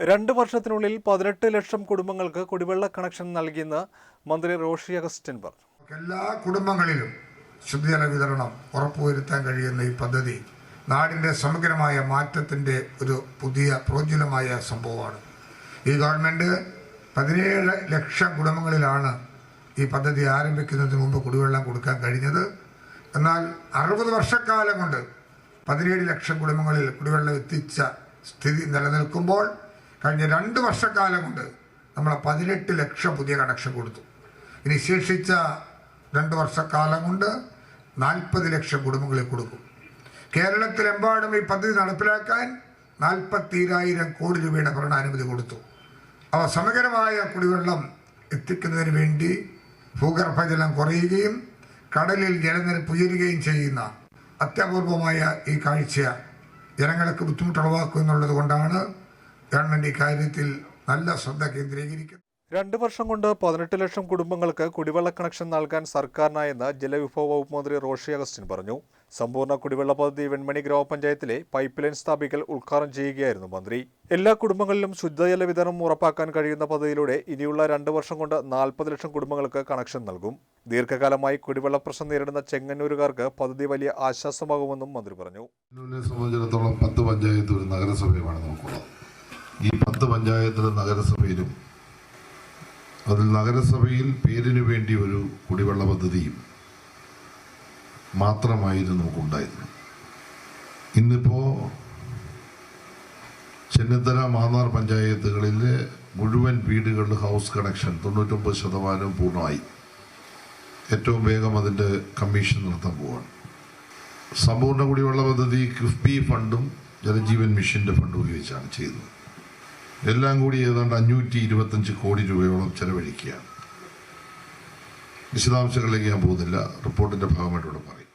രണ്ട് വർഷത്തിനുള്ളിൽ പതിനെട്ട് ലക്ഷം കുടുംബങ്ങൾക്ക് കുടിവെള്ള കണക്ഷൻ നൽകിയെന്ന് മന്ത്രി റോഷി അഗസ്റ്റിൻ പറഞ്ഞു. എല്ലാ കുടുംബങ്ങളിലും ശുദ്ധജല വിതരണം ഉറപ്പുവരുത്താൻ കഴിയുന്ന ഈ പദ്ധതി നാടിന്റെ സമഗ്രമായ മാറ്റത്തിന്റെ ഒരു പുതിയ പ്രോജ്വലമായ സംഭവമാണ്. ഈ ഗവൺമെന്റ് പതിനേഴ് ലക്ഷം കുടുംബങ്ങളിലാണ് ഈ പദ്ധതി ആരംഭിക്കുന്നതിന് മുമ്പ് കുടിവെള്ളം കൊടുക്കാൻ കഴിഞ്ഞത്. എന്നാൽ അറുപത് വർഷക്കാലം കൊണ്ട് പതിനേഴ് ലക്ഷം കുടുംബങ്ങളിൽ കുടിവെള്ളം എത്തിച്ച സ്ഥിതി നിലനിൽക്കുമ്പോൾ കഴിഞ്ഞ രണ്ട് വർഷക്കാലം കൊണ്ട് നമ്മൾ പതിനെട്ട് ലക്ഷം പുതിയ കണക്ഷൻ കൊടുത്തു. ഇനി ശേഷിച്ച രണ്ട് വർഷക്കാലം കൊണ്ട് നാൽപ്പത് ലക്ഷം കുടുംബങ്ങളിൽ കൊടുക്കും. കേരളത്തിലെമ്പാടും ഈ പദ്ധതി നടപ്പിലാക്കാൻ നാൽപ്പത്തിരായിരം കോടി രൂപയുടെ ഭരണാനുമതി കൊടുത്തു. അവ സമഗ്രമായ കുടിവെള്ളം എത്തിക്കുന്നതിന് വേണ്ടി ഭൂഗർഭജലം കുറയുകയും കടലിൽ ജലനിരപ്പ് ഉയരുകയും ചെയ്യുന്ന അത്യപൂർവമായ ഈ കാഴ്ച ജനങ്ങൾക്ക് ബുദ്ധിമുട്ടുളവാക്കുമെന്നുള്ളത് കൊണ്ടാണ് ഗവൺമെന്റ് ഇക്കാര്യത്തിൽ നല്ല ശ്രദ്ധ കേന്ദ്രീകരിക്കുന്നു. രണ്ട് വർഷം കൊണ്ട് പതിനെട്ട് ലക്ഷം കുടുംബങ്ങൾക്ക് കുടിവെള്ള കണക്ഷൻ നൽകാൻ സർക്കാരിനായെന്ന് ജലവിഭവ വകുപ്പ് മന്ത്രി റോഷി അഗസ്റ്റിൻ പറഞ്ഞു. സമ്പൂർണ കുടിവെള്ള പദ്ധതി വെൺമണി ഗ്രാമപഞ്ചായത്തിലെ പൈപ്പ് ലൈൻ സ്ഥാപിക്കൽ ഉദ്ഘാടനം ചെയ്യുകയായിരുന്നു മന്ത്രി. എല്ലാ കുടുംബങ്ങളിലും ശുദ്ധജല വിതരണം ഉറപ്പാക്കാൻ കഴിയുന്ന പദ്ധതിയിലൂടെ ഇനിയുള്ള രണ്ട് വർഷം കൊണ്ട് നാൽപ്പത് ലക്ഷം കുടുംബങ്ങൾക്ക് കണക്ഷൻ നൽകും. ദീർഘകാലമായി കുടിവെള്ള പ്രശ്നം നേരിടുന്ന ചെങ്ങന്നൂരുകാർക്ക് പദ്ധതി വലിയ ആശ്വാസമാകുമെന്നും മന്ത്രി പറഞ്ഞു. സംബന്ധിച്ചിടത്തോളം പത്ത് പഞ്ചായത്ത് ഒരു നഗരസഭയുമാണ് നമുക്കുള്ളത് ഈ പത്ത് പഞ്ചായത്തിലും നഗരസഭയിലും അതിൽ നഗരസഭയിൽ പേരിനു വേണ്ടി ഒരു കുടിവെള്ള പദ്ധതിയും മാത്രമായിരുന്നു നമുക്കുണ്ടായിരുന്നത്. ഇന്നിപ്പോ ചെന്നിത്തല മാന്നാർ പഞ്ചായത്തുകളിലെ മുഴുവൻ വീടുകളിൽ ഹൗസ് കണക്ഷൻ തൊണ്ണൂറ്റൊമ്പത് ശതമാനവും പൂർണമായി. ഏറ്റവും വേഗം അതിന്റെ കമ്മീഷൻ നടത്താൻ പോവാണ്. സമ്പൂർണ കുടിവെള്ള പദ്ധതി കിഫ്ബി ഫണ്ടും ജലജീവൻ മിഷന്റെ ഫണ്ടും ഉപയോഗിച്ചാണ് ചെയ്തത് എല്ലാം കൂടി ഏതാണ്ട് അഞ്ഞൂറ്റി ഇരുപത്തഞ്ച് കോടി രൂപയോളം ചെലവഴിക്കുകയാണ്. വിശദാംശങ്ങളിലേക്ക് ഞാൻ പോകുന്നില്ല. റിപ്പോർട്ടിന്റെ ഭാഗമായിട്ട് ഇവിടെ പറയും.